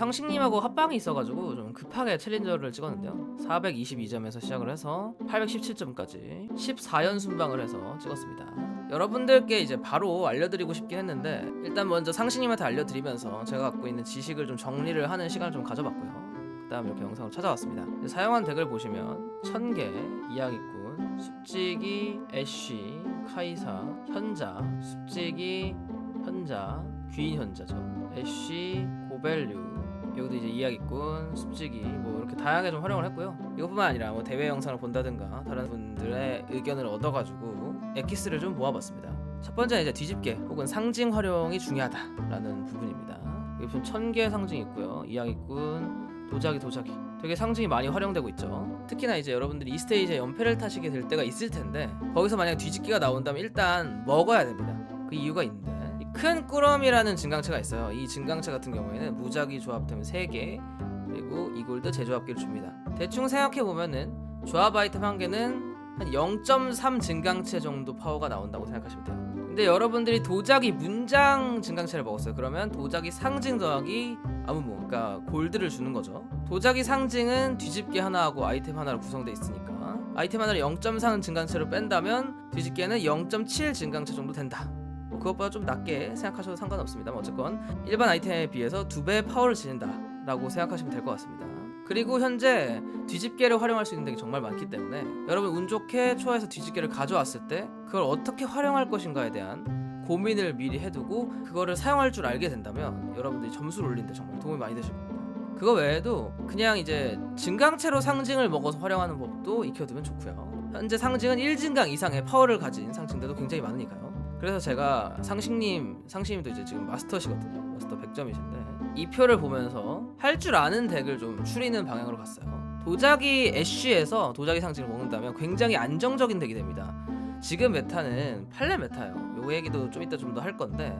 상식님하고 합방이 있어가지고 좀 급하게 챌린저를 찍었는데요. 422점에서 시작을 해서 817점까지 14연 순방을 해서 찍었습니다. 여러분들께 이제 바로 알려드리고 싶긴 했는데 일단 먼저 상식님한테 알려드리면서 제가 갖고 있는 지식을 좀 정리를 하는 시간을 좀 가져봤고요. 그 다음 이렇게 영상을 찾아왔습니다. 사용한 덱을 보시면 천개, 이야기꾼, 숲지기, 애쉬, 카이사, 현자, 숲지기, 현자, 귀인 현자죠. 애쉬, 고벨류 여기도 이제 이야기꾼, 숲지기 뭐 이렇게 다양하게 좀 활용을 했고요. 이것뿐만 아니라 뭐 대회 영상을 본다든가 다른 분들의 의견을 얻어가지고 엑기스를 좀 모아봤습니다. 첫 번째는 이제 뒤집개 혹은 상징 활용이 중요하다라는 부분입니다. 여기 보면 천개 상징이 있고요. 이야기꾼, 도자기 도자기. 되게 상징이 많이 활용되고 있죠. 특히나 이제 여러분들이 이 스테이지에 연패를 타시게 될 때가 있을 텐데 거기서 만약 뒤집기가 나온다면 일단 먹어야 됩니다. 그 이유가 있는데. 이 큰 꾸러미라는 증강체가 있어요. 이 증강체 같은 경우에는 무작위 조합되면 3개 그리고 이골드 제조합기를 줍니다. 대충 생각해보면은 조합 아이템 한 개는 한 0.3 증강체 정도 파워가 나온다고 생각하시면 돼요. 근데 여러분들이 도자기 문장 증강체를 먹었어요. 그러면 도자기 상징 더하기 아무무 그러니까 골드를 주는 거죠. 도자기 상징은 뒤집기 하나하고 아이템 하나로 구성되어 있으니까 아이템 하나를 0.3 증강체로 뺀다면 뒤집기에는 0.7 증강체 정도 된다. 뭐 그것보다 좀 낮게 생각하셔도 상관없습니다 어쨌건 일반 아이템에 비해서 두 배의 파워를 지닌다 라고 생각하시면 될 것 같습니다. 그리고 현재 뒤집개를 활용할 수 있는 덱이 정말 많기 때문에 여러분 운 좋게 초에서 뒤집개를 가져왔을 때 그걸 어떻게 활용할 것인가에 대한 고민을 미리 해두고 그거를 사용할 줄 알게 된다면 여러분들이 점수를 올리는데 정말 도움이 많이 되실 겁니다. 그거 외에도 그냥 이제 증강체로 상징을 먹어서 활용하는 법도 익혀두면 좋고요. 현재 상징은 1증강 이상의 파워를 가진 상징들도 굉장히 많으니까요 그래서 제가 상식님, 상식님도 이제 지금 마스터시거든요. 마스터 100점이신데 이 표를 보면서 할 줄 아는 덱을 좀 추리는 방향으로 갔어요. 도자기 애쉬에서 도자기 상징을 먹는다면 굉장히 안정적인 덱이 됩니다. 지금 메타는 팔레 메타예요. 요 얘기도 좀 이따 좀 더 할 건데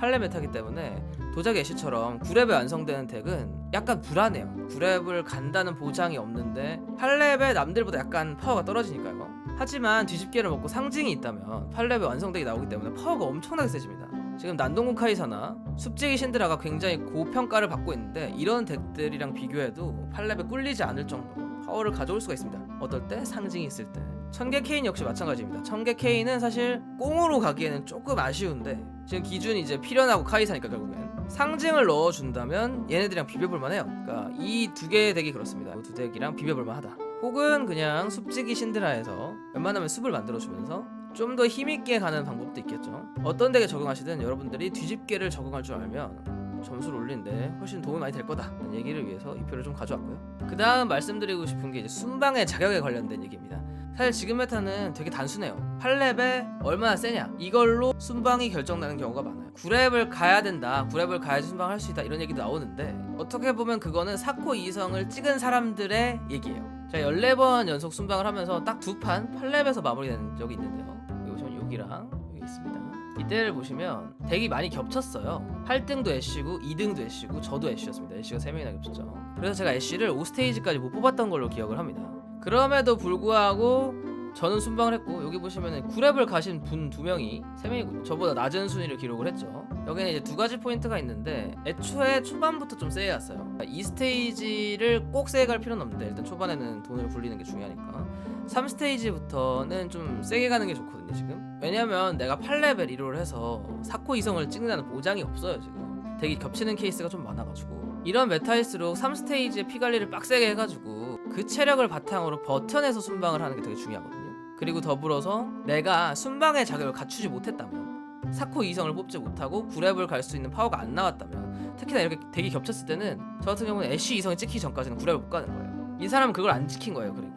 팔레 메타기 때문에 도자기 애쉬처럼 9렙에 완성되는 덱은 약간 불안해요. 9렙을 간다는 보장이 없는데 8렙에 남들보다 약간 파워가 떨어지니까요. 하지만 뒤집개를 먹고 상징이 있다면 8렙에 완성덱이 나오기 때문에 파워가 엄청나게 세집니다. 지금 난동국 카이사나 숲지기 신드라가 굉장히 고평가를 받고 있는데 이런 덱들이랑 비교해도 8렙에 꿀리지 않을 정도로 파워를 가져올 수가 있습니다. 어떨 때? 상징이 있을 때. 천개 케인 역시 마찬가지입니다. 천개 케인은 사실 꽁으로 가기에는 조금 아쉬운데 지금 기준이 이제 필연하고 카이사니까 결국엔 상징을 넣어준다면 얘네들이랑 비벼볼만 해요. 그러니까 이 두 개의 덱이 그렇습니다. 이두 덱이랑 비벼볼만 하다. 혹은 그냥 숲지기 신드라에서 웬만하면 숲을 만들어주면서 좀 더 힘있게 가는 방법도 있겠죠. 어떤 덱에 적용하시든 여러분들이 뒤집개를 적용할 줄 알면 점수를 올리는데 훨씬 도움이 많이 될 거다 라는 얘기를 위해서 이 표를 좀 가져왔고요. 그 다음 말씀드리고 싶은 게 이제 순방의 자격에 관련된 얘기입니다. 사실 지금 메타는 되게 단순해요. 8렙에 얼마나 세냐 이걸로 순방이 결정나는 경우가 많아요. 9렙을 가야 된다. 9렙을 가야지 순방할 수 있다. 이런 얘기도 나오는데 어떻게 보면 그거는 사코 이성을 찍은 사람들의 얘기예요. 제가 14번 연속 순방을 하면서 딱 두 판 8렙에서 마무리된 적이 있는데요. 여기 여기랑 여기 있습니다. 이때를 보시면 덱이 많이 겹쳤어요. 8등도 애쉬고 2등도 애쉬고 저도 애쉬였습니다. 애쉬가 3명이나 겹쳤죠. 그래서 제가 애쉬를 5스테이지까지 못 뽑았던 걸로 기억을 합니다. 그럼에도 불구하고 저는 순방을 했고 여기 보시면은 9렙을 가신 분 두 명이 세 명이고 저보다 낮은 순위를 기록을 했죠. 여기는 이제 두 가지 포인트가 있는데 애초에 초반부터 좀 세해왔어요. 이 스테이지를 꼭 세게 갈 필요는 없는데 일단 초반에는 돈을 굴리는 게 중요하니까 3스테이지부터는 좀 세게 가는 게 좋거든요 지금. 왜냐면 내가 8레벨 1호를 해서 사코 이성을 찍는다는 보장이 없어요 지금. 되게 겹치는 케이스가 좀 많아가지고 이런 메타일수록 3스테이지의 피 관리를 빡세게 해가지고 그 체력을 바탕으로 버텨내서 순방을 하는 게 되게 중요하거든요. 그리고 더불어서 내가 순방의 자격을 갖추지 못했다면 사코 이성을 뽑지 못하고 9렙을 갈 수 있는 파워가 안 나왔다면 특히나 이렇게 덱이 겹쳤을 때는 저 같은 경우는 애쉬 이성이 찍히기 전까지는 9렙을 못 가는 거예요. 이 사람은 그걸 안 지킨 거예요. 그리고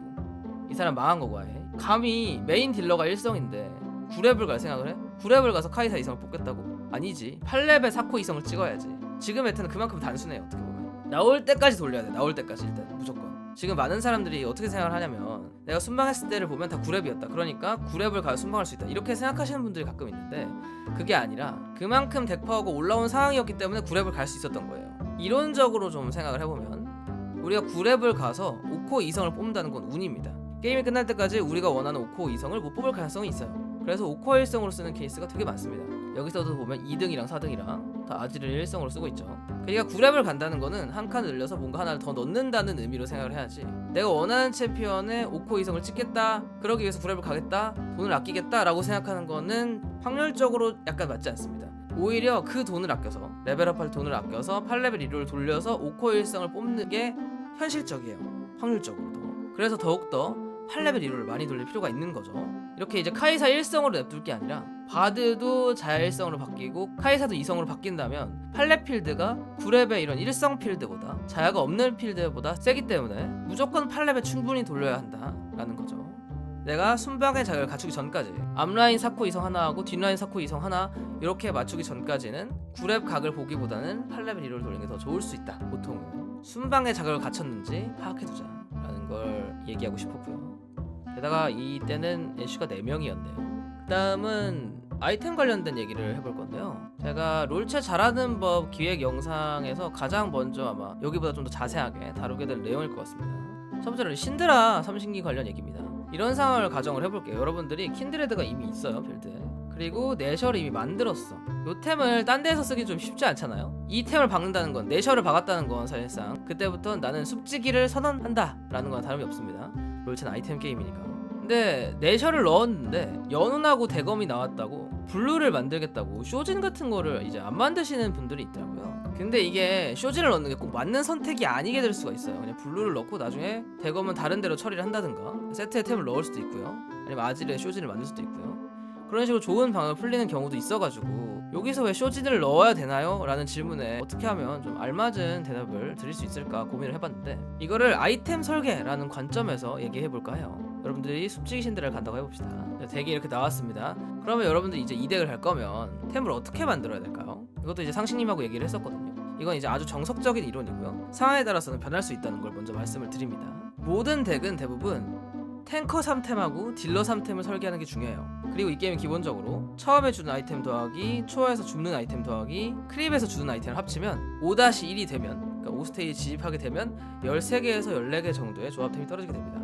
이 사람 망한 거고 아예. 감히 메인 딜러가 1성인데 9렙을 갈 생각을 해? 9렙을 가서 카이사 이성을 뽑겠다고? 아니지. 8렙에 사코 이성을 찍어야지. 지금 메타는 그만큼 단순해요. 어떻게 보면. 나올 때까지 돌려야 돼. 나올 때까지 일단 무조건. 지금 많은 사람들이 어떻게 생각을 하냐면 내가 순방했을 때를 보면 다 9렙이었다. 그러니까 9렙을 가서 순방할 수 있다. 이렇게 생각하시는 분들이 가끔 있는데 그게 아니라 그만큼 덱파워가 올라온 상황이었기 때문에 9렙을 갈 수 있었던 거예요. 이론적으로 좀 생각을 해보면 우리가 9렙을 가서 5코 이성을 뽑는다는 건 운입니다. 게임이 끝날 때까지 우리가 원하는 5코 이성을 못 뽑을 가능성이 있어요. 그래서 5코 1성으로 쓰는 케이스가 되게 많습니다. 여기서도 보면 2등이랑 4등이랑 다 아지를 일성으로 쓰고 있죠. 그러니까 9렙을 간다는 거는 한 칸을 늘려서 뭔가 하나를 더 넣는다는 의미로 생각을 해야지. 내가 원하는 챔피언의 5코 이성을 찍겠다. 그러기 위해서 9렙을 가겠다. 돈을 아끼겠다 라고 생각하는 거는 확률적으로 약간 맞지 않습니다. 오히려 그 돈을 아껴서 레벨업할 돈을 아껴서 8레벨 2를 돌려서 5코 일성을 뽑는 게 현실적이에요. 확률적으로도. 그래서 더욱더 8레벨 2를 많이 돌릴 필요가 있는 거죠. 이렇게 이제 카이사 1성으로 냅둘 게 아니라 바드도 자야 1성으로 바뀌고 카이사도 2성으로 바뀐다면 8렙 필드가 9렙의 이런 1성 필드보다 자야가 없는 필드보다 세기 때문에 무조건 8렙에 충분히 돌려야 한다라는 거죠. 내가 순방의 자격을 갖추기 전까지 앞라인 4코 2성 하나 하고 뒷라인 4코 2성 하나 이렇게 맞추기 전까지는 9렙 각을 보기보다는 8렙 1를 돌리는 게 더 좋을 수 있다 보통은 순방의 자격을 갖췄는지 파악해두자 라는 걸 얘기하고 싶었고요 게다가 이때는 애쉬가 4명이었네요. 그 다음은 아이템 관련된 얘기를 해볼 건데요. 제가 롤체 잘하는 법 기획 영상에서 가장 먼저 아마 여기보다 좀 더 자세하게 다루게 될 내용일 것 같습니다. 첫 번째로 신드라 삼신기 관련 얘기입니다. 이런 상황을 가정을 해볼게요. 여러분들이 킨드레드가 이미 있어요 필드에. 그리고 내셔를 이미 만들었어. 요 템을 딴 데에서 쓰기 좀 쉽지 않잖아요. 이 템을 박는다는 건 내셔를 박았다는 건 사실상 그때부터 나는 숲지기를 선언한다 라는 건 다름이 없습니다 롤체는 아이템 게임이니까. 근데 내셔를 넣었는데 연운하고 대검이 나왔다고 블루를 만들겠다고 쇼진 같은 거를 이제 안 만드시는 분들이 있더라고요. 근데 이게 쇼진을 넣는 게 꼭 맞는 선택이 아니게 될 수가 있어요. 그냥 블루를 넣고 나중에 대검은 다른 데로 처리를 한다든가 세트에 템을 넣을 수도 있고요. 아니면 아질에 쇼진을 만들 수도 있고요. 그런 식으로 좋은 방을 풀리는 경우도 있어가지고 여기서 왜 쇼진을 넣어야 되나요? 라는 질문에 어떻게 하면 좀 알맞은 대답을 드릴 수 있을까 고민을 해봤는데 이거를 아이템 설계라는 관점에서 얘기해볼까 해요 여러분들이 숲지기 신드라를 간다고 해봅시다 대기 이렇게 나왔습니다 그러면 여러분들이 이제 이 덱을 할 거면 템을 어떻게 만들어야 될까요? 이것도 이제 상식님하고 얘기를 했었거든요 이건 이제 아주 정석적인 이론이고요 상황에 따라서는 변할 수 있다는 걸 먼저 말씀을 드립니다 모든 덱은 대부분 탱커 3템하고 딜러 3템을 설계하는 게 중요해요. 그리고 이 게임은 기본적으로 처음에 주는 아이템 더하기, 초에서 죽는 아이템 더하기, 크립에서 주는 아이템을 합치면 5-1이 되면, 그러니까 5스테이지 진입하게 되면 13개에서 14개 정도의 조합템이 떨어지게 됩니다.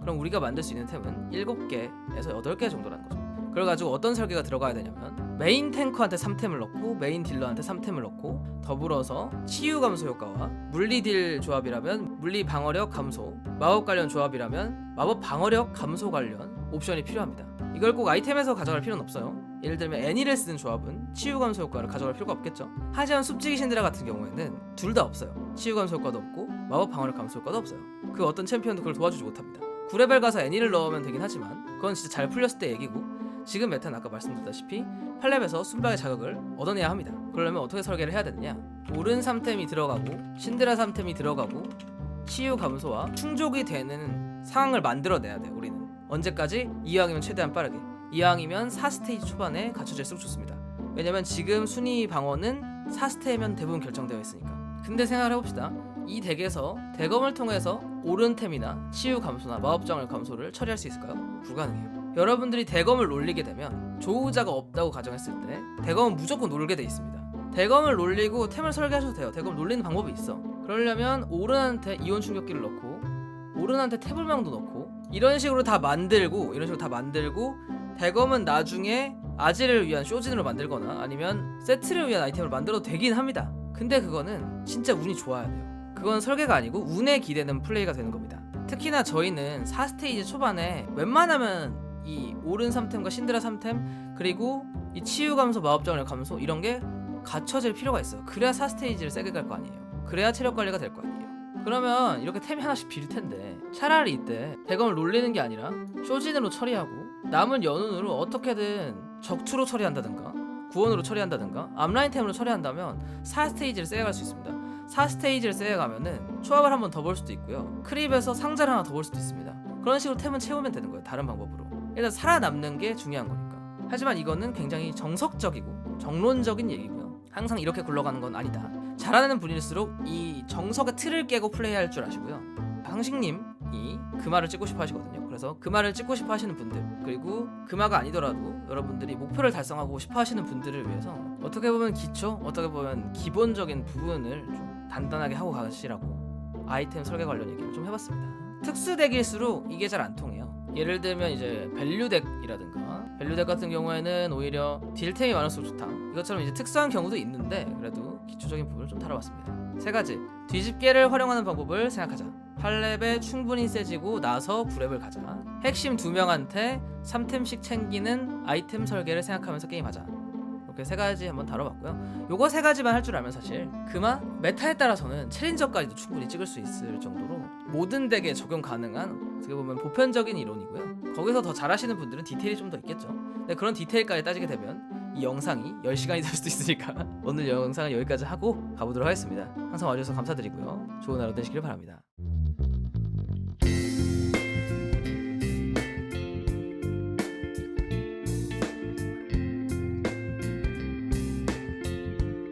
그럼 우리가 만들 수 있는 템은 7개에서 8개 정도라는 거죠. 그래가지고 어떤 설계가 들어가야 되냐면 메인 탱커한테 3템을 넣고 메인 딜러한테 3템을 넣고 더불어서 치유 감소 효과와 물리 딜 조합이라면 물리 방어력 감소 마법 관련 조합이라면 마법 방어력 감소 관련 옵션이 필요합니다 이걸 꼭 아이템에서 가져갈 필요는 없어요 예를 들면 애니를 쓰는 조합은 치유 감소 효과를 가져갈 필요가 없겠죠 하지만 숲지기 신드라 같은 경우에는 둘 다 없어요 치유 감소 효과도 없고 마법 방어력 감소 효과도 없어요 그 어떤 챔피언도 그걸 도와주지 못합니다 9레벨 가서 애니를 넣으면 되긴 하지만 그건 진짜 잘 풀렸을 때 얘기고 지금 메타는 아까 말씀드렸다시피 8렙에서 순방의 자격을 얻어내야 합니다. 그러려면 어떻게 설계를 해야 되느냐? 오른 3템이 들어가고 신드라 3템이 들어가고 치유 감소와 충족이 되는 상황을 만들어내야 돼요. 우리는 언제까지? 이왕이면 최대한 빠르게. 이왕이면 4스테이지 초반에 갖춰질수록 좋습니다. 왜냐면 지금 순위 방어는 4스테이면 대부분 결정되어 있으니까. 근데 생각을 해봅시다. 이 덱에서 대검을 통해서 오른 템이나 치유 감소나 마법장을 감소를 처리할 수 있을까요? 불가능해요. 여러분들이 대검을 놀리게 되면 조우자가 없다고 가정했을 때 대검은 무조건 놀게 돼 있습니다. 대검을 놀리고 템을 설계하셔도 돼요. 대검을 놀리는 방법이 있어. 그러려면 오른한테 이온 충격기를 넣고 오른한테 태블망도 넣고 이런 식으로 다 만들고 이런 식으로 다 만들고 대검은 나중에 아지를 위한 쇼진으로 만들거나 아니면 세트를 위한 아이템을 만들어도 되긴 합니다. 근데 그거는 진짜 운이 좋아야 돼요. 그건 설계가 아니고 운에 기대는 플레이가 되는 겁니다. 특히나 저희는 4스테이지 초반에 웬만하면 이 오른 3템과 신드라 3템 그리고 이 치유 감소 마법장을 감소 이런 게 갖춰질 필요가 있어요. 그래야 4스테이지를 세게 갈 거 아니에요. 그래야 체력 관리가 될거 아니에요. 그러면 이렇게 템이 하나씩 빌 텐데 차라리 이때 대검을 놀리는 게 아니라 쇼진으로 처리하고 남은 연운으로 어떻게든 적투로 처리한다든가 구원으로 처리한다든가 앞라인템으로 처리한다면 4스테이지를 세게 갈수 있습니다. 4스테이지를 세게 가면은 초합을 한 번 더 볼 수도 있고요. 크립에서 상자를 하나 더 볼 수도 있습니다. 그런 식으로 템은 채우면 되는 거예요. 다른 방법으로. 일단 살아남는 게 중요한 거니까. 하지만 이거는 굉장히 정석적이고 정론적인 얘기고요. 항상 이렇게 굴러가는 건 아니다. 잘하는 분일수록 이 정석의 틀을 깨고 플레이할 줄 아시고요. 항식님이 금화를 찍고 싶어 하시거든요. 그래서 금화를 찍고 싶어 하시는 분들 그리고 금화가 아니더라도 여러분들이 목표를 달성하고 싶어 하시는 분들을 위해서 어떻게 보면 기초, 어떻게 보면 기본적인 부분을 좀 단단하게 하고 가시라고 아이템 설계 관련 얘기를 좀 해봤습니다. 특수 덱일수록 이게 잘 안 통해요. 예를 들면 이제 밸류 덱이라든가 밸류 덱 같은 경우에는 오히려 딜템이 많을수록 좋다 이것처럼 이제 특수한 경우도 있는데 그래도 기초적인 부분을 좀 다뤄봤습니다. 세 가지. 뒤집개를 활용하는 방법을 생각하자. 8렙에 충분히 세지고 나서 9렙을 가자. 핵심 두 명한테 3템씩 챙기는 아이템 설계를 생각하면서 게임하자. 이렇게 세 가지 한번 다뤄봤고요. 요거 세 가지만 할 줄 알면 사실 그만 메타에 따라서는 챌린저까지도 충분히 찍을 수 있을 정도로 모든 덱에 적용 가능한 어떻게 보면 보편적인 이론이고요. 거기서 더 잘하시는 분들은 디테일이 좀 더 있겠죠. 근데 그런 디테일까지 따지게 되면 이 영상이 10시간이 될 수도 있으니까 오늘 영상은 여기까지 하고 가보도록 하겠습니다. 항상 와주셔서 감사드리고요. 좋은 하루 되시길 바랍니다